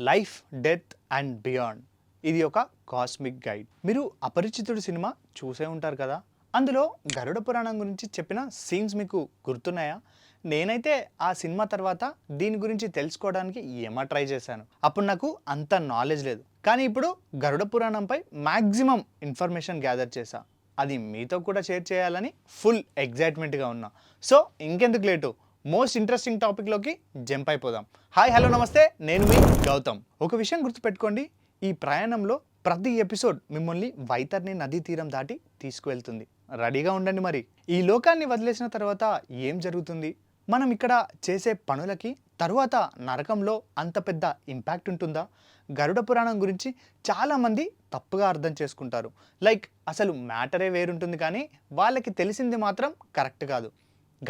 Life death and beyond. ఇది ఒక cosmic guide. మీరు అపరిచితుడు సినిమా చూసే ఉంటారు కదా? అందులో గరుడ పురాణం గురించి చెప్పిన సీన్స్ మీకు గుర్తున్నాయా? నేనైతే ఆ సినిమా తర్వాత దీని గురించి తెలుసుకోవడానికి ఏమా ట్రై చేశాను. అప్పుడు నాకు అంత నాలెడ్జ్ లేదు. కానీ ఇప్పుడు గరుడ పురాణంపై మ్యాక్సిమం ఇన్ఫర్మేషన్ గ్యాదర్ చేశా. అది మీతో కూడా షేర్ చేయాలని ఫుల్ ఎగ్జైట్మెంట్గా ఉన్నా. సో ఇంకెందుకు లేటు? మోస్ట్ ఇంట్రెస్టింగ్ టాపిక్లోకి జంప్ అయిపోదాం. హాయ్ హలో నమస్తే. నేను మీ గౌతమ్. ఒక విషయం గుర్తుపెట్టుకోండి. ఈ ప్రయాణంలో ప్రతి ఎపిసోడ్ మిమ్మల్ని వైతర్ని నదీ తీరం దాటి తీసుకువెళ్తుంది. రెడీగా ఉండండి మరి. ఈ లోకాన్ని వదిలేసిన తర్వాత ఏం జరుగుతుంది? మనం ఇక్కడ చేసే పనులకి తరువాత నరకంలో అంత పెద్ద ఇంపాక్ట్ ఉంటుందా? గరుడ పురాణం గురించి చాలామంది తప్పుగా అర్థం చేసుకుంటారు. లైక్ అసలు మ్యాటరే వేరుంటుంది కానీ వాళ్ళకి తెలిసింది మాత్రం కరెక్ట్ కాదు.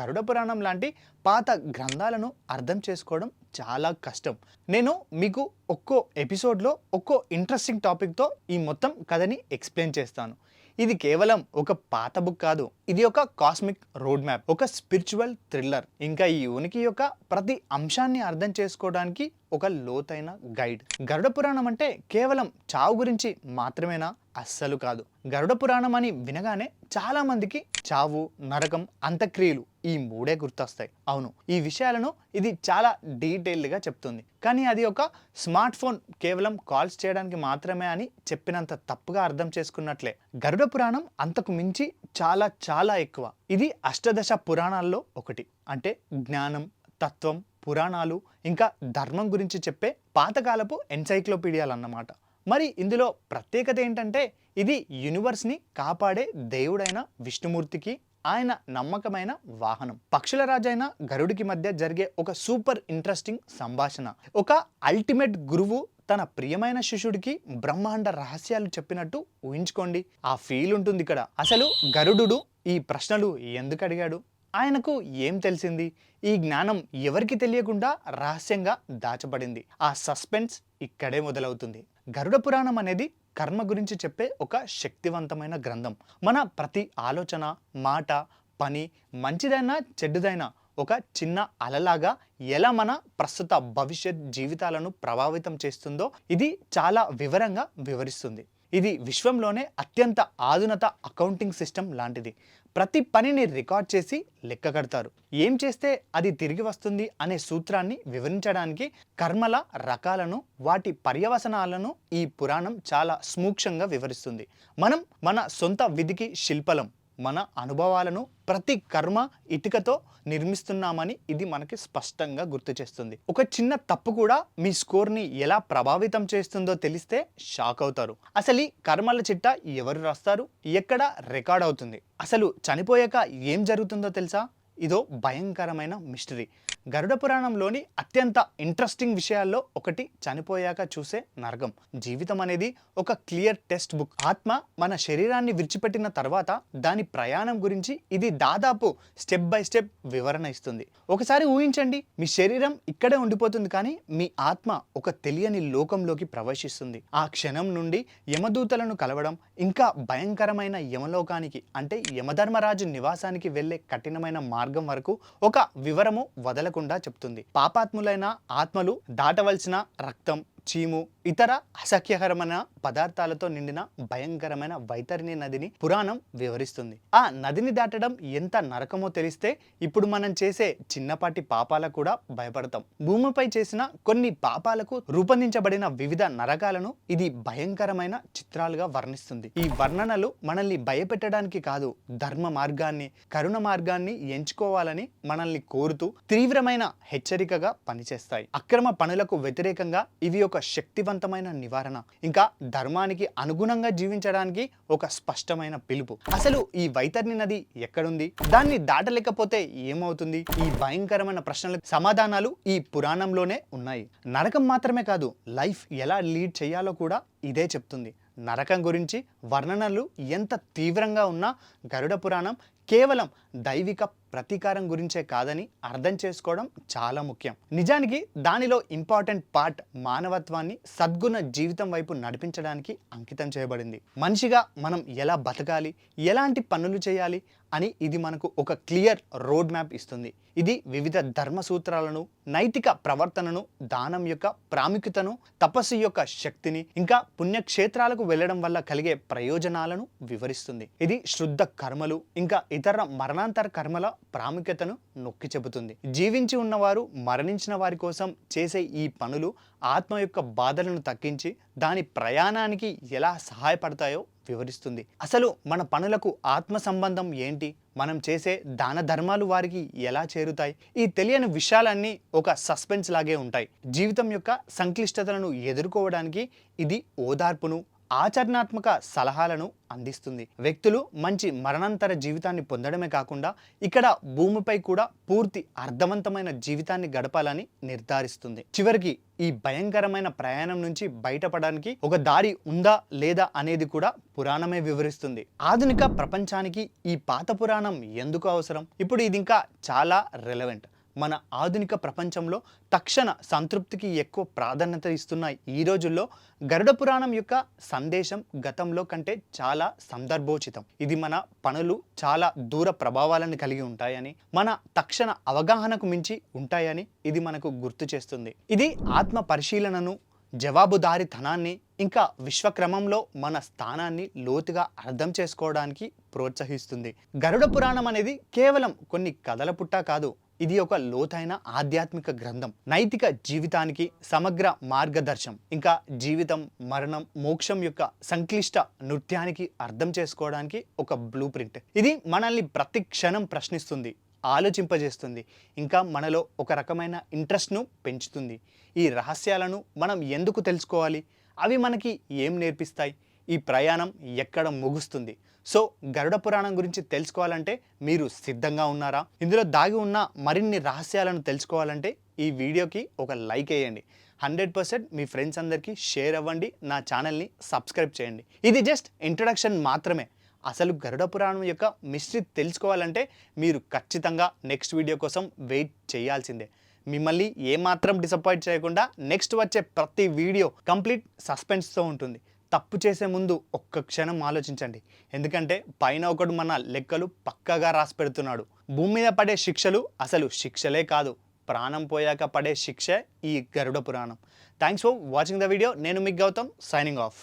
గరుడ పురాణం లాంటి పాత గ్రంథాలను అర్థం చేసుకోవడం చాలా కష్టం. నేను మీకు ఒక్కో ఎపిసోడ్లో ఒక్కో ఇంట్రెస్టింగ్ టాపిక్తో ఈ మొత్తం కథని ఎక్స్ప్లెయిన్ చేస్తాను. ఇది కేవలం ఒక పాత బుక్ కాదు ఇది ఒక కాస్మిక్ రోడ్ మ్యాప్ ఒక స్పిరిచువల్ థ్రిల్లర్. ఇంకా ఈ ఉనికి యొక్క ప్రతి అంశాన్ని అర్థం చేసుకోవడానికి ఒక లోతైన గైడ్. గరుడ పురాణం అంటే కేవలం చావు గురించి మాత్రమేనా? అస్సలు కాదు. గరుడ పురాణం అని వినగానే చాలా మందికి చావు నరకం అంత్యక్రియలు ఈ మూడే గుర్తొస్తాయి. అవును ఈ విషయాలను ఇది చాలా డీటెయిల్డ్గా చెప్తుంది. కానీ అది ఒక స్మార్ట్ ఫోన్ కేవలం కాల్స్ చేయడానికి మాత్రమే అని చెప్పినంత తప్పుగా అర్థం చేసుకున్నట్లే. గరుడ పురాణం అంతకు మించి చాలా చాలా ఎక్కువ. ఇది అష్టదశ పురాణాల్లో ఒకటి. అంటే జ్ఞానం తత్వం పురాణాలు ఇంకా ధర్మం గురించి చెప్పే పాతకాలపు ఎన్సైక్లోపీడియాలు అన్నమాట మరి ఇందులో ప్రత్యేకత ఏంటంటే ఇది యూనివర్స్ని కాపాడే దేవుడైన విష్ణుమూర్తికి ఆయన నమ్మకమైన వాహనం. పక్షుల రాజైన గరుడికి మధ్య జరిగే ఒక సూపర్ ఇంట్రెస్టింగ్ సంభాషణ. ఒక అల్టిమేట్ గురువు తన ప్రియమైన శిష్యుడికి బ్రహ్మాండ రహస్యాలు చెప్పినట్టు ఊహించుకోండి. ఆ ఫీల్ ఉంటుంది ఇక్కడ. అసలు గరుడు ఈ ప్రశ్నలు ఎందుకు అడిగాడు? ఆయనకు ఏం తెలిసింది? ఈ జ్ఞానం ఎవరికి తెలియకుండా రహస్యంగా దాచబడింది. ఆ సస్పెన్స్ ఇక్కడే మొదలవుతుంది. గరుడ పురాణం అనేది కర్మ గురించి చెప్పే ఒక శక్తివంతమైన గ్రంథం. మన ప్రతి ఆలోచన మాట పని మంచిదైనా చెడ్డదైనా ఒక చిన్న అలలాగా ఎలా మన ప్రస్తుత భవిష్యత్ జీవితాలను ప్రభావితం చేస్తుందో ఇది చాలా వివరంగా వివరిస్తుంది. ఇది విశ్వంలోనే అత్యంత ఆధునత అకౌంటింగ్ సిస్టమ్ లాంటిది. ప్రతి పనిని రికార్డ్ చేసి లెక్క కడతారు. ఏం చేస్తే అది తిరిగి వస్తుంది అనే సూత్రాన్ని వివరించడానికి కర్మల రకాలను వాటి పర్యవసనాలను ఈ పురాణం చాలా సూక్ష్మంగా వివరిస్తుంది. మనం మన సొంత విధికి శిల్పలం మన అనుభవాలను ప్రతి కర్మ ఇటుకతో నిర్మిస్తున్నామని ఇది మనకి స్పష్టంగా గుర్తు చేస్తుంది. ఒక చిన్న తప్పు కూడా మీ స్కోర్ని ఎలా ప్రభావితం చేస్తుందో తెలిస్తే షాక్ అవుతారు. అసలు ఈ కర్మల చిట్ట ఎవరు రాస్తారు? ఎక్కడ రికార్డ్ అవుతుంది? అసలు చనిపోయాక ఏం జరుగుతుందో తెలుసా? ఇదో భయంకరమైన మిస్టరీ. గరుడ పురాణంలోని అత్యంత ఇంట్రెస్టింగ్ విషయాల్లో ఒకటి చనిపోయాక చూసే నరకం. జీవితం అనేది ఒక క్లియర్ టెక్స్ట్ బుక్. ఆత్మ మన శరీరాన్ని విడిచిపెట్టిన తర్వాత దాని ప్రయాణం గురించి ఇది దాదాపు స్టెప్ బై స్టెప్ వివరణ ఇస్తుంది. ఒకసారి ఊహించండి మీ శరీరం ఇక్కడే ఉండిపోతుంది కానీ మీ ఆత్మ ఒక తెలియని లోకంలోకి ప్రవేశిస్తుంది. ఆ క్షణం నుండి యమదూతలను కలవడం ఇంకా భయంకరమైన యమలోకానికి అంటే యమధర్మరాజు నివాసానికి వెళ్ళే కఠినమైన మార్గం వరకు ఒక వివరము వదలకుండా చెప్తుంది. పాపాత్ములైన ఆత్మలు దాటవలసిన రక్తం చీము ఇతర అసఖ్యకరమైన పదార్థాలతో నిండిన భయంకరమైన వైతరిణి నదిని పురాణం వివరిస్తుంది. ఆ నదిని దాటడం ఎంత నరకమో తెలిస్తే ఇప్పుడు మనం చేసే చిన్నపాటి పాపాలకు కూడా భయపడతాం. భూమిపై చేసిన కొన్ని పాపాలకు రూపొందించబడిన వివిధ నరకాలను ఇది భయంకరమైన చిత్రాలుగా వర్ణిస్తుంది. ఈ వర్ణనలు మనల్ని భయపెట్టడానికి కాదు ధర్మ మార్గాన్ని కరుణ మార్గాన్ని ఎంచుకోవాలని మనల్ని కోరుతూ తీవ్రమైన హెచ్చరికగా పనిచేస్తాయి. అక్రమ పనులకు వ్యతిరేకంగా ఇవి ఒక ఒక శక్తివంతమైన నివారణ ఇంకా ధర్మానికి అనుగుణంగా జీవించడానికి ఒక స్పష్టమైన పిలుపు. అసలు ఈ వైతర్ని నది ఎక్కడుంది? దాన్ని దాటలేకపోతే ఏమవుతుంది? ఈ భయంకరమైన ప్రశ్నలకు సమాధానాలు ఈ పురాణంలోనే ఉన్నాయి. నరకం మాత్రమే కాదు లైఫ్ ఎలా లీడ్ చేయాలో కూడా ఇదే చెప్తుంది. నరకం గురించి వర్ణనలు ఎంత తీవ్రంగా ఉన్నా గరుడ పురాణం కేవలం దైవిక ప్రతీకారం గురించే కాదని అర్థం చేసుకోవడం చాలా ముఖ్యం. నిజానికి దానిలో ఇంపార్టెంట్ పార్ట్ మానవత్వాన్ని సద్గుణ జీవితం వైపు నడిపించడానికి అంకితం చేయబడింది. మనిషిగా మనం ఎలా బతకాలి ఎలాంటి పనులు చేయాలి అని ఇది మనకు ఒక క్లియర్ రోడ్ మ్యాప్ ఇస్తుంది. ఇది వివిధ ధర్మ సూత్రాలను నైతిక ప్రవర్తనను దానం యొక్క ప్రాముఖ్యతను తపస్సు యొక్క శక్తిని ఇంకా పుణ్యక్షేత్రాలకు వెళ్ళడం వల్ల కలిగే ప్రయోజనాలను వివరిస్తుంది. ఇది శుద్ధ కర్మలు ఇంకా ఇతర మరణాంతర కర్మల ప్రాముఖ్యతను నొక్కి చెబుతుంది. జీవించి ఉన్నవారు మరణించిన వారి కోసం చేసే ఈ పనులు ఆత్మ యొక్క బాధలను తగ్గించి దాని ప్రయాణానికి ఎలా సహాయపడతాయో వివరిస్తుంది. అసలు మన పనులకు ఆత్మ సంబంధం ఏంటి? మనం చేసే దాన ధర్మాలు వారికి ఎలా చేరుతాయి? ఈ తెలియని విషయాలన్నీ ఒక సస్పెన్స్ లాగే ఉంటాయి. జీవితం యొక్క సంక్లిష్టతలను ఎదుర్కోవడానికి ఇది ఓదార్పును ఆచరణాత్మక సలహాలను అందిస్తుంది. వ్యక్తులు మంచి మరణాంతర జీవితాన్ని పొందడమే కాకుండా ఇక్కడ భూమిపై కూడా పూర్తి అర్థవంతమైన జీవితాన్ని గడపాలని నిర్ధారిస్తుంది. చివరికి ఈ భయంకరమైన ప్రయాణం నుంచి బయటపడడానికి ఒక దారి ఉందా లేదా అనేది కూడా పురాణమే వివరిస్తుంది. ఆధునిక ప్రపంచానికి ఈ పాత పురాణం ఎందుకు అవసరం? ఇప్పుడు ఇది ఇంకా చాలా రెలవెంట్ మన ఆధునిక ప్రపంచంలో తక్షణ సంతృప్తికి ఎక్కువ ప్రాధాన్యత ఇస్తున్న ఈ రోజుల్లో గరుడ పురాణం యొక్క సందేశం గతంలో కంటే చాలా సందర్భోచితం. ఇది మన పనులు చాలా దూర ప్రభావాలను కలిగి ఉంటాయని మన తక్షణ అవగాహనకు మించి ఉంటాయని ఇది మనకు గుర్తు చేస్తుంది. ఇది ఆత్మ పరిశీలనను జవాబుదారితనాన్ని ఇంకా విశ్వక్రమంలో మన స్థానాన్ని లోతుగా అర్థం చేసుకోవడానికి ప్రోత్సహిస్తుంది. గరుడ పురాణం అనేది కేవలం కొన్ని కథల పుట్ట కాదు ఇది ఒక లోతైన ఆధ్యాత్మిక గ్రంథం. నైతిక జీవితానికి సమగ్ర మార్గదర్శం. ఇంకా జీవితం మరణం మోక్షం యొక్క సంక్లిష్ట నృత్యానికి అర్థం చేసుకోవడానికి ఒక బ్లూ ప్రింట్ ఇది మనల్ని ప్రతి క్షణం ప్రశ్నిస్తుంది ఆలోచింపజేస్తుంది. ఇంకా మనలో ఒక రకమైన ఇంట్రెస్ట్ను పెంచుతుంది. ఈ రహస్యాలను మనం ఎందుకు తెలుసుకోవాలి? అవి మనకి ఏం నేర్పిస్తాయి? ఈ ప్రయాణం ఎక్కడ ముగుస్తుంది? సో గరుడ పురాణం గురించి తెలుసుకోవాలంటే మీరు సిద్ధంగా ఉన్నారా? ఇందులో దాగి ఉన్న మరిన్ని రహస్యాలను తెలుసుకోవాలంటే ఈ వీడియోకి ఒక లైక్ వేయండి. హండ్రెడ్ పర్సెంట్ మీ ఫ్రెండ్స్ అందరికీ షేర్ అవ్వండి. నా ఛానల్ని సబ్స్క్రైబ్ చేయండి. ఇది జస్ట్ ఇంట్రడక్షన్ మాత్రమే. అసలు గరుడ పురాణం యొక్క మిస్టరీ తెలుసుకోవాలంటే మీరు ఖచ్చితంగా నెక్స్ట్ వీడియో కోసం వెయిట్ చేయాల్సిందే. మిమ్మల్ని ఏమాత్రం డిసప్పాయింట్ చేయకుండా నెక్స్ట్ వచ్చే ప్రతి వీడియో కంప్లీట్ సస్పెన్స్తో ఉంటుంది. తప్పు చేసే ముందు ఒక్క క్షణం ఆలోచించండి. ఎందుకంటే పైన ఒకడు మన లెక్కలు పక్కగా రాసి పెడుతున్నాడు. భూమి మీద పడే శిక్షలు అసలు శిక్షలే కాదు. ప్రాణం పోయాక పడే శిక్ష ఈ Garuda Puranam. Thanks for watching the video నేను మీకు గౌతమ్ సైనింగ్ ఆఫ్